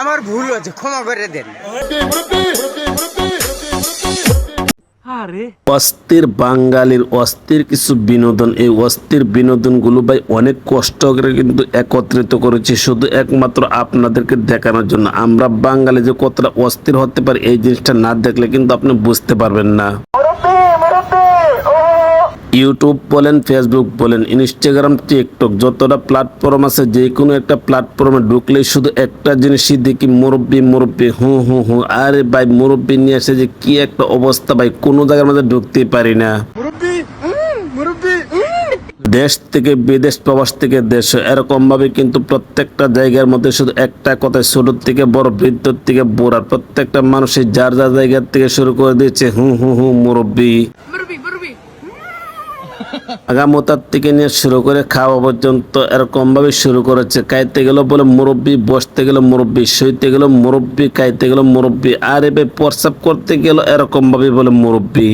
আমার ভুল হয়েছে ক্ষমা করে দেন অস্থির বাঙালির অস্থির কিছু বিনোদন এই অস্থির বিনোদনগুলো ভাই অনেক কষ্ট করে কিন্তু একত্রিত করেছি শুধু একমাত্র আপনাদেরকে দেখানোর জন্য আমরা বাঙালি যে কতটা অস্থির হতে পারি এই জিনিসটা না দেখলে কিন্তু আপনি বুঝতে পারবেন না ইউটিউব বলেন ফেসবুক বলেন ইনস্টাগ্রাম টিকটক যতটা প্ল্যাটফর্ম আছে যে কোনো একটা প্ল্যাটফর্মে ঢুকলেই শুধু একটা জিনিসই দেখি মুরব্বী মুরব্বী হু হু হু আরে ভাই মুরব্বী নিয়ে এসে যে কি একটা অবস্থা ভাই কোনো জায়গার মধ্যে ঢুকতেই পারি না। দেশ থেকে বিদেশ প্রবাস থেকে দেশ এরকম ভাবে কিন্তু প্রত্যেকটা জায়গার মধ্যে শুধু একটা কথা ছোট থেকে বড় বৃদ্ধ থেকে বুড়া প্রত্যেকটা মানুষের যার যার জায়গার থেকে শুরু করে দিয়েছে হু হু হু মুরব্বী। আগামতার থেকে নিয়ে শুরু করে খাওয়া পর্যন্ত এরকম ভাবে শুরু করেছে। কাইতে গেল বলে মুরব্বি, বসতে গেল মুরব্বি, শুইতে গেল মুরব্বি, খাইতে গেল মুরব্বি, আর এবার প্রসাব করতে গেল এরকম ভাবে বলে মুরব্বি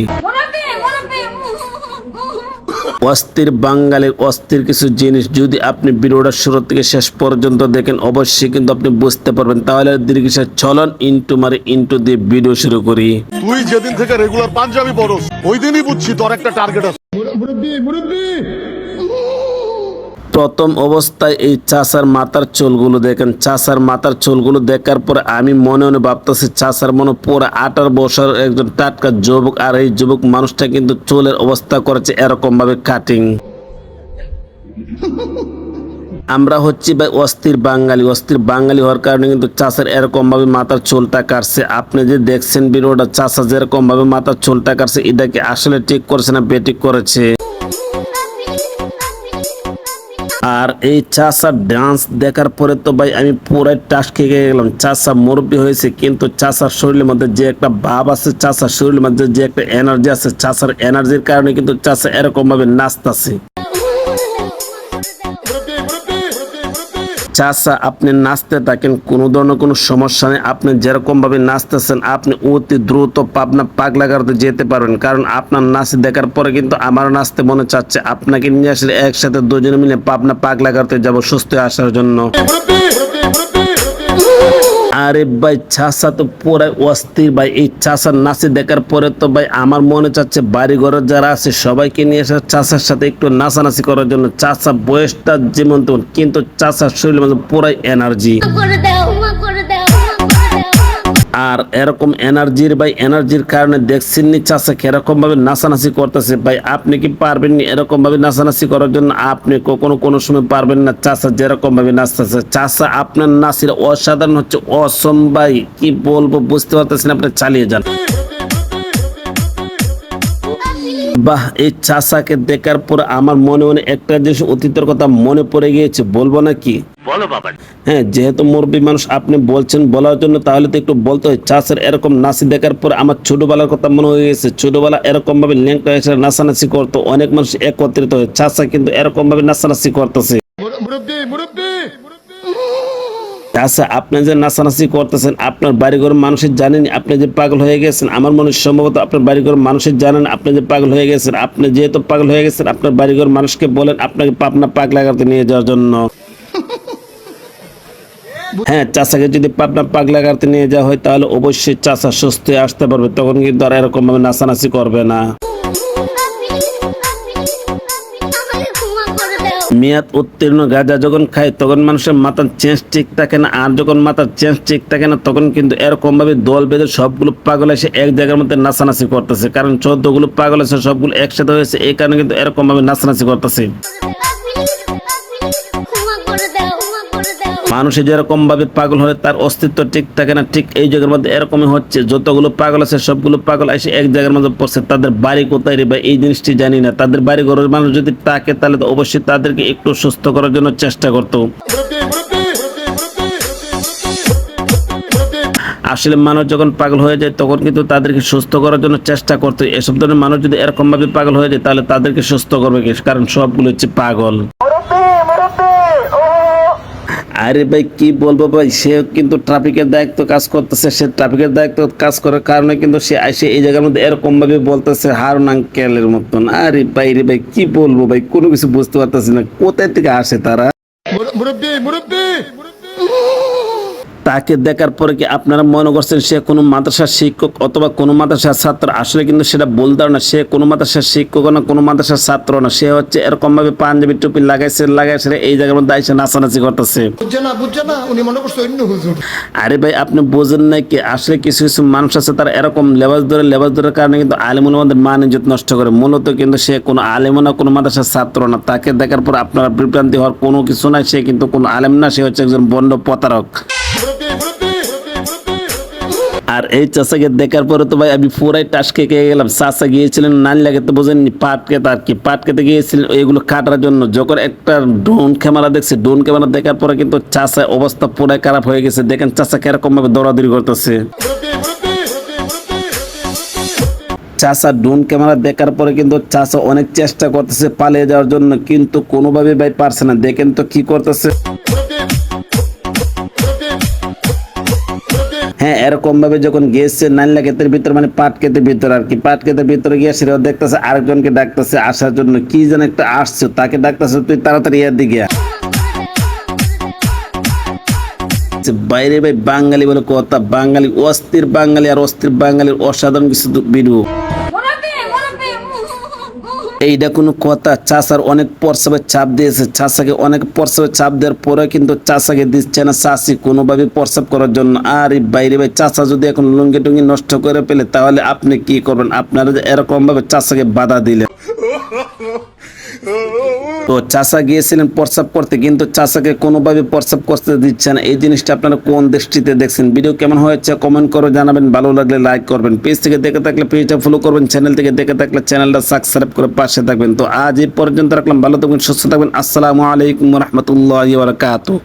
অস্থির বাঙালির অস্থির কিছু জিনিস যদি আপনি ভিডিওটা শুরু থেকে শেষ পর্যন্ত দেখেন অবশ্যই কিন্তু আপনি বুঝতে পারবেন। তাহলে দীর্ঘিসার চলন ইন্টু মারে ইন্টু দিয়ে ভিডিও শুরু করি। তুই যেদিন থেকে রেগুলার পাঞ্জাবি পরস ওই দিনই বুঝছি তোর একটা টার্গেট আছে। প্রথম অবস্থায় এই চাষার মাথার চুলগুলো দেখেন। চাষার মাথার চুলগুলো দেখার পরে আমি মনে মনে ভাবতেছি চাষার মনে পুরো আঠারো বছর একজন টাটকা যুবক আর এই যুবক মানুষটা কিন্তু চুলের অবস্থা করেছে এরকম ভাবে কাটিং আমরা হচ্ছি ভাই অস্থির বাঙালি অস্থির বাঙালি হওয়ার কারণে কিন্তু চাষের এরকম ভাবে মাথার চুলটা কাটছে। আপনি যে দেখছেন ভিডিওটা চাষা যেরকম ভাবে মাথার চুলটা কাটছে এটাকে আসলে ঠিক করেছে না বেঠিক করেছে? আর এই চাষা ডান্স দেখার পরে তো ভাই আমি পুরাই টাস খেয়ে গেলাম। চাষা মুরব্বী হয়েছে, কিন্তু চাষার শরীরের মধ্যে যে একটা ভাব আছে, চাষার শরীরের মধ্যে যে একটা এনার্জি আছে, চাষার এনার্জির কারণে কিন্তু চাষা এরকমভাবে নাচতাছে। চাষা আপনি নাচতে থাকেন, কোনো ধরনের কোনো সমস্যা নেই। আপনি যেরকমভাবে নাচতেছেন, আপনি অতি দ্রুত পাবনা পাগলা লাগাতে যেতে পারবেন। কারণ আপনার নাচ দেখার পরে কিন্তু আমার নাচতে মনে চাচ্ছে, আপনাকে নিয়ে আসলে একসাথে দুজনে মিলে পাবনা পাগলা লাগাতে যাব সুস্থ আসার জন্য। আরে ভাই চাষা তো পুরাই অস্থির ভাই। এই চাষার নাচে দেখার পরে তো ভাই আমার মনে চাচ্ছে বাড়ি ঘরের যারা আছে, সবাইকে নিয়ে এসে চাষার সাথে একটু নাচানাচি করার জন্য। চাষা বয়সটা যেমন তেমন, কিন্তু চাষার শরীরের মধ্যে পুরাই এনার্জি আর এরকম এনার্জির ভাই, এনার্জির কারণে দেখছেন নি চাষা ভাবে নাচানাচি করতেছে। ভাই, আপনি কি পারবেন নি এরকম ভাবে নাচানাচি করার জন্য? আপনি কখনো কোনো সময় পারবেন না চাষা যেরকম ভাবে নাচতেছে। চাষা আপনার নাচের অসাধারণ হচ্ছে অসম ভাই। কি বলব, বুঝতে পারতেছেন আপনি, চালিয়ে যান। বাহ এই চাষাকে দেখার পর আমার মনে মনে একটা জিনিস অতীতের কথা মনে পড়ে গিয়েছে বলব নাকি? বলো বাবা। হ্যাঁ যেহেতু মুরব্বী মানুষ আপনি বলছেন বলার জন্য তাহলে তো একটু বলতে হয় চাষের এরকম নাচি দেখার পর আমার ছোটবেলার কথা মনে হয়ে গেছে। ছোটবেলা এরকম ভাবে ল্যাংটা এসে নাচানাচি করতো অনেক মানুষ একত্রিত হয়ে চাষা কিন্তু এরকম ভাবে নাচানাচি করতেছে। আচ্ছা আপনি যে নাচানাচি করতেছেন আপনার বাড়িঘর মানুষের জানেন আপনি যে পাগল হয়ে গেছেন। আমার মনে সম্ভবত আপনার বাড়িঘর মানুষের জানেন আপনি যে পাগল হয়ে গেছেন। আপনি যেহেতু পাগল হয়ে গেছেন আপনার বাড়িঘর মানুষকে বলেন আপনাকে পাবনা পাক লাগাতে নিয়ে যাওয়ার জন্য। হ্যাঁ চাষাকে যদি পাবনা পাক লাগাতে নিয়ে যাওয়া হয় তাহলে অবশ্যই চাষা সুস্থ আসতে পারবে তখন কিন্তু আর এরকম ভাবে নাচানাচি করবে না। মেয়াদ উত্তীর্ণ গাঁজা যখন খায়, তখন মানুষের মাথার চেঞ্জ ঠিক থাকে না। আর যখন মাথার চেঞ্জ ঠিক থাকে না, তখন কিন্তু এরকম ভাবে দল বেঁধে সবগুলো পাগল এসে এক জায়গার মধ্যে নাচানাচি করতেছে। কারণ চোদ্দগুলো পাগল এসে সবগুলো একসাথে হয়েছে, এই কারণে কিন্তু এরকম ভাবে নাচানাচি করতেছে। মানুষে যেরকম ভাবে পাগল হলে তার অস্তিত্ব ঠিক থাকে না, ঠিক এই জায়গার মধ্যে এরকমই হচ্ছে। যতগুলো পাগল আছে, সবগুলো পাগল এসে এক জায়গার মধ্যে পড়ছে, তাদের বাড়ি কোথায় রে বা এই জিনিসটি জানি না। তাদের বাড়ি ঘরের মানুষ যদি তাকে, তাহলে তো অবশ্যই তাদেরকে একটু সুস্থ করার জন্য চেষ্টা করতো। আসলে মানুষ যখন পাগল হয়ে যায়, তখন কিন্তু তাদেরকে সুস্থ করার জন্য চেষ্টা করতে। এসব ধরনের মানুষ যদি এরকম ভাবে পাগল হয়ে যায়, তাহলে তাদেরকে সুস্থ করবে কারণ সবগুলো হচ্ছে পাগল। আরে ভাই, কি বলব ভাই? সে কিন্তু ট্রাফিকের দায়িত্ব কাজ করতেছে, সে ট্রাফিকের দায়িত্ব কাজ করার কারণে কিন্তু সে আসে এই জায়গার মধ্যে এরকম ভাবে বলতেছে হারুন আঙ্কেলের মতন। আরে ভাই রে ভাই, কি বলব ভাই? কোনো কিছু বুঝতে পারতেছি না। কোথায় থেকে আসে তারা? মুরব্বী মুরব্বী! তাকে দেখার পরে কি আপনারা মনে করছেন সে কোনো মাদ্রাসার শিক্ষক অথবা কোনো মাদ্রাসার ছাত্র? আসলে কিন্তু সেটা বলতে না সে কোনো মাদ্রাসার শিক্ষক না কোনো মাদ্রাসার ছাত্র না। সে হচ্ছে এরকম ভাবে পাঞ্জাবি টুপি লাগাইছে লাগাইছে এই জায়গার মধ্যে আইসে নাচানাচি করতেছে। আরে ভাই আপনি বোঝেন নাই কি? আসলে কিছু কিছু মানুষ আছে তারা এরকম লেবাস ধরে লেবাস ধরার কারণে কিন্তু আলিমুল আমাদের মান ইজ্জত নষ্ট করে। মূলত কিন্তু সে কোনো আলেম না কোনো মাদ্রাসার ছাত্র না। তাকে দেখার পর আপনারা বিভ্রান্তি হওয়ার কোনো কিছু নাই সে কিন্তু কোনো আলেম না সে হচ্ছে একজন বন্ড প্রতারক। আর এই চাষাকে দেখার পরে তো ভাই আমি পুরাই টাস খেয়ে গেলাম। চাষা গিয়েছিলেন, নান লাগে তো বোঝেননি, পাট খেতে আর কি, পাট খেতে গিয়েছিলেন এগুলো কাটার জন্য। যখন একটা ড্রোন ক্যামেরা দেখছে, ড্রোন ক্যামেরা দেখার পরে কিন্তু চাষা অবস্থা পুরাই খারাপ হয়ে গেছে। দেখেন চাষা কীরকম ভাবে দৌড়াদৌড়ি করতেছে। চাষা ড্রোন ক্যামেরা দেখার পরে কিন্তু চাষা অনেক চেষ্টা করতেছে পালিয়ে যাওয়ার জন্য, কিন্তু কোনোভাবে ভাই পারছে না। দেখেন তো কি করতেছে। হ্যাঁ এরকম ভাবে যখন গিয়েছে নাইলা ক্ষেতের ভিতর মানে পাট ক্ষেতের ভিতর আর কি, পাট ক্ষেতের ভিতরে গিয়ে সেটাও দেখতেছে, আরেকজনকে ডাকতেছে, আসার জন্য কি যেন একটা আসছে, তাকে ডাকতেছে, তুই তাড়াতাড়ি ইয়ার দিকে বাইরে ভাই বাঙালি বলে কথা, বাঙালি অস্থির বাঙালি আর অস্থির বাঙালির অসাধারণ কিছু মুরব্বি এইটা কোনো কথা, চাষার অনেক পরসবে চাপ দিয়েছে। চাষাকে অনেক পরসবে চাপ দেওয়ার পরে কিন্তু চাষাকে দিচ্ছে না চাষি কোনোভাবে প্রস্রাব করার জন্য। আর এই বাইরে ভাই, চাষা যদি এখন লুঙ্গি টুঙ্গি নষ্ট করে ফেলে, তাহলে আপনি কি করবেন? আপনারা যে এরকম ভাবে চাষাকে বাধা দিলেন। তো চাষা গিয়েছিলেন প্রস্রাব করতে, কিন্তু চাষাকে কোনোভাবে প্রস্রাব করতে দিচ্ছে না। এই জিনিসটা আপনারা কোন দৃষ্টিতে দেখছেন? ভিডিও কেমন হয়েছে কমেন্ট করে জানাবেন। ভালো লাগলে লাইক করবেন। পেজ থেকে দেখে থাকলে পেজটা ফলো করবেন। চ্যানেল থেকে দেখে থাকলে চ্যানেলটা সাবস্ক্রাইব করে পাশে থাকবেন। তো আজ এই পর্যন্ত রাখলাম। ভালো থাকবেন, সুস্থ থাকবেন। আসসালামু আলাইকুম রহমতুল্লাহ বারকাতুহ।